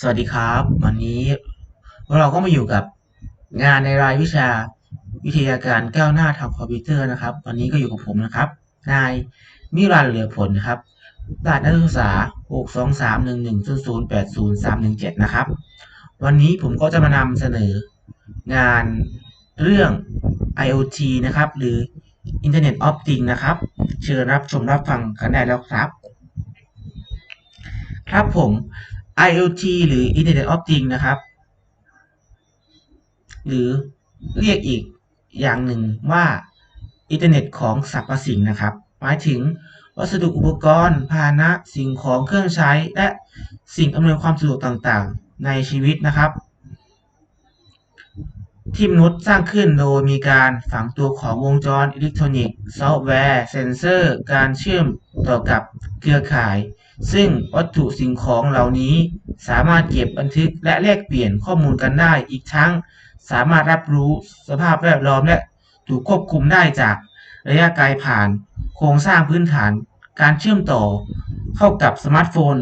สวัสดีครับ วันนี้เราก็มาอยู่กับงานในรายวิชาวิทยาการก้าวหน้าทางคอมพิวเตอร์นะครับ วันนี้ก็อยู่กับผมนะครับ นายมิรันเหลือผลนะครับรหัสนักศึกษา 6 2 3 1 1 0 0 8 0 3 1 7นะครับ วันนี้ผมก็จะมานำเสนองานเรื่อง IoT นะครับ หรือ Internet of Things นะครับ เชิญรับชมรับฟังกันได้แล้วครับ ครับผม IoT หรือ Internet of Things นะครับ หรือเรียกอีกอย่างหนึ่งว่าอินเทอร์เน็ตของสรรพสิ่งนะครับ หมายถึงวัสดุอุปกรณ์ พาหนะสิ่งของเครื่องใช้ และสิ่งอำนวยความสะดวกต่างๆ ในชีวิตนะครับ ที่มนุษย์สร้างขึ้นโดยมีการฝังตัวของวงจรอิเล็กทรอนิกส์ซอฟต์แวร์ เซนเซอร์ การเชื่อมต่อกับเครือข่าย ซึ่งวัตถุสิ่งของเหล่านี้ สามารถเก็บบันทึกและแลกเปลี่ยนข้อมูลกันได้อีกทั้ง สามารถรับรู้สภาพแวดล้อมและถูกควบคุมได้จากระยะไกลผ่าน โครงสร้างพื้นฐาน การเชื่อมต่อ เข้ากับสมาร์ทโฟน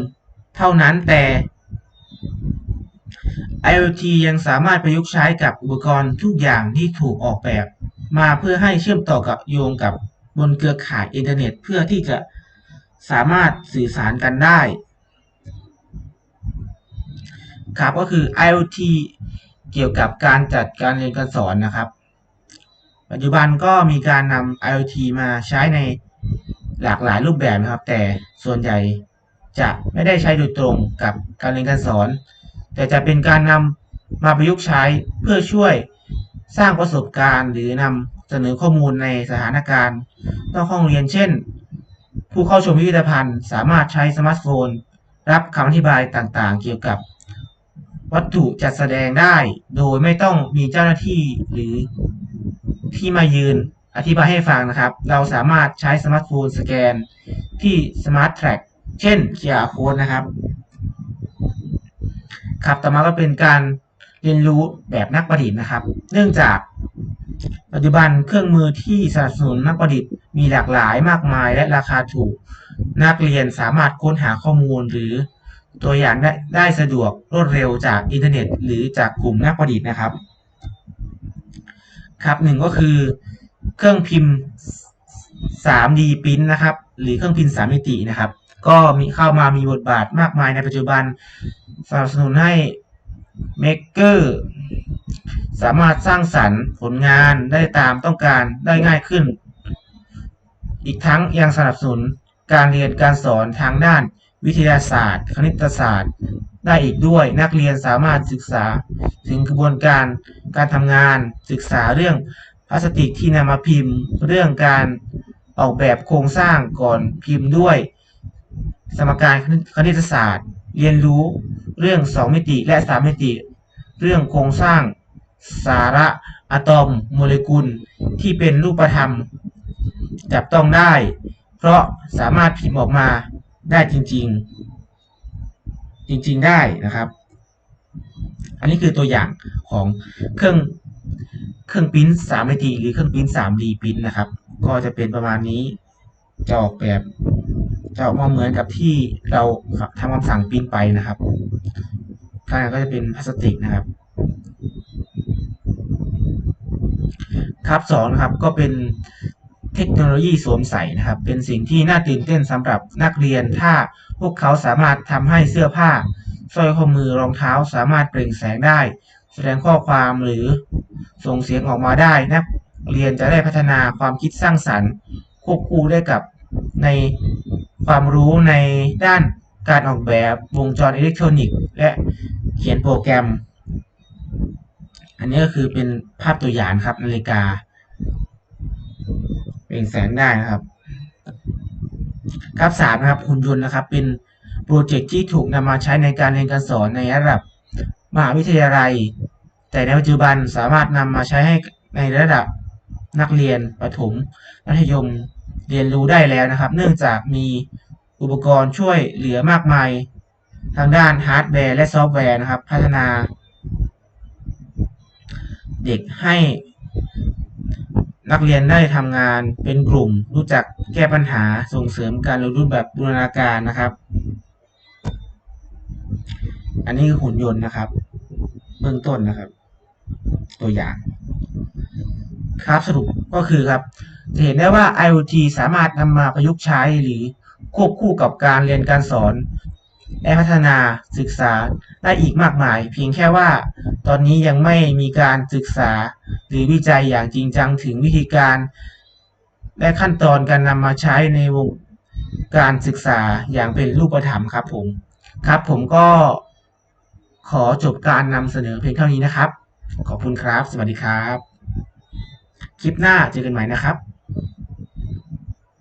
เท่านั้นแต่ IoT ยังสามารถประยุกต์ใช้กับอุปกรณ์ทุกอย่างที่ถูกออกแบบ มาเพื่อให้เชื่อมต่อกับโยงกับบนเครือข่ายอินเทอร์เน็ต เพื่อที่จะ สามารถสื่อสารกันได้ ครับก็คือ IoT เกี่ยวกับการจัดการเรียนการสอนนะครับ ปัจจุบันก็มีการนำ IoT มาใช้ในหลากหลายรูปแบบนะครับ แต่ส่วนใหญ่จะไม่ได้ใช้โดยตรงกับการเรียนการสอน แต่จะเป็นการนำมาประยุกต์ใช้เพื่อช่วยสร้างประสบการณ์ หรือนำเสนอข้อมูลในสถานการณ์นอกห้องเรียนเช่น ผู้เข้าชมพิพิธภัณฑ์สามารถใช้สมาร์ทโฟน รับคำอธิบายต่างๆ เกี่ยวกับ วัตถุจัดแสดงได้ โดยไม่ต้องมีเจ้าหน้าที่หรือที่มายืนอธิบายให้ฟังนะครับ เราสามารถใช้สมาร์ทโฟนสแกนที่ Smart Track เช่น QR Code นะครับ ครับต่อมาก็เป็นการเรียนรู้แบบนักประดิษฐ์นะครับ เนื่องจากปัจจุบันเครื่องมือที่สนับสนุนนักประดิษฐ์ มีหลากหลายมากมายและราคาถูก นักเรียนสามารถค้นหาข้อมูลหรือตัวอย่างได้ได้สะดวกรวดเร็วจากอินเทอร์เน็ต หรือจากกลุ่มนักประดิษฐ์นะครับ ครับหนึ่งก็คือ เครื่องพิมพ์ 3D พิมพ์นะครับ หรือเครื่องพิมพ์3มิตินะครับ ก็มีเข้ามามีบทบาทมากมายในปัจจุบันสนับสนุนให้ Maker สามารถสร้างสรรค์ผลงานได้ตามต้องการได้ง่ายขึ้น อีกทั้งยังสนับสนุนการเรียนการสอนทางด้านวิทยาศาสตร์ คณิตศาสตร์ ได้อีกด้วยนักเรียนสามารถศึกษาถึงกระบวนการการทำงานศึกษาเรื่องพลาสติกที่นำมาพิมพ์ เรื่องการออกแบบโครงสร้างก่อนพิมพ์ด้วย สมการคณิตศาสตร์ เรียนรู้เรื่อง 2 มิติและ 3 มิติ เรื่องโครงสร้างสาระอะตอมโมเลกุลที่เป็นรูปธรรม จับต้องได้ เพราะสามารถพิมพ์ออกมาได้จริง ๆ จริง ๆ ได้นะครับ อันนี้คือตัวอย่างของเครื่องเครื่องปริ้นสามมิติหรือเครื่องปริ้นสามดีปริ้นนะครับ ก็จะเป็นประมาณนี้จะออกแบบจะออกมาเหมือนกับที่เราทำคำสั่งปริ้นไปนะครับข้างในก็จะเป็นพลาสติกนะครับครับสองนะครับก็เป็น เทคโนโลยีสวมใส่นะครับ เป็นสิ่งที่น่าตื่นเต้นสำหรับนักเรียน ถ้าพวกเขาสามารถทำให้เสื้อผ้าสร้อยข้อมือรองเท้าสามารถเปล่งแสงได้ แสดงข้อความหรือส่งเสียงออกมาได้นักเรียนจะได้พัฒนาความคิดสร้างสรรค์ ควบคู่ได้กับในความรู้ในด้านการออกแบบวงจรอิเล็กทรอนิกส์ และเขียนโปรแกรม อันนี้ก็คือเป็นภาพตัวอย่างครับนาฬิกา เปล่งแสงได้นะครับครับสามนะครับหุ่นยนต์นะครับ เป็นโปรเจกต์ที่ถูกนำมาใช้ในการเรียนการสอนในระดับมหาวิทยาลัย แต่ในปัจจุบันสามารถนำมาใช้ให้ในระดับนักเรียนประถมมัธยมเรียนรู้ได้แล้วนะครับ เนื่องจากมีอุปกรณ์ช่วยเหลือมากมาย ทางด้านฮาร์ดแวร์และซอฟต์แวร์นะครับ พัฒนา เด็กให้ นักเรียนได้ทำงานเป็นกลุ่ม รู้จักแก้ปัญหาส่งเสริมการเรียนรู้แบบบูรณาการนะครับ อันนี้คือหุ่นยนต์นะครับ เบื้องต้นนะครับ ตัวอย่าง ครับสรุปก็คือครับ จะเห็นได้ว่า IoT สามารถนำมาประยุกต์ใช้หรือควบคู่กับการเรียนการสอนและพัฒนาศึกษา ได้อีกมากมาย เพียงแค่ว่า ตอนนี้ยังไม่มีการศึกษาหรือวิจัยอย่างจริงจังถึงวิธีการ และขั้นตอนการนำมาใช้ในวงการศึกษาอย่างเป็นรูปธรรมครับผม ครับผมก็ขอจบการนำเสนอเพียงเท่านี้นะครับ ขอบคุณครับ สวัสดีครับ คลิปหน้าเจอกันใหม่นะครับ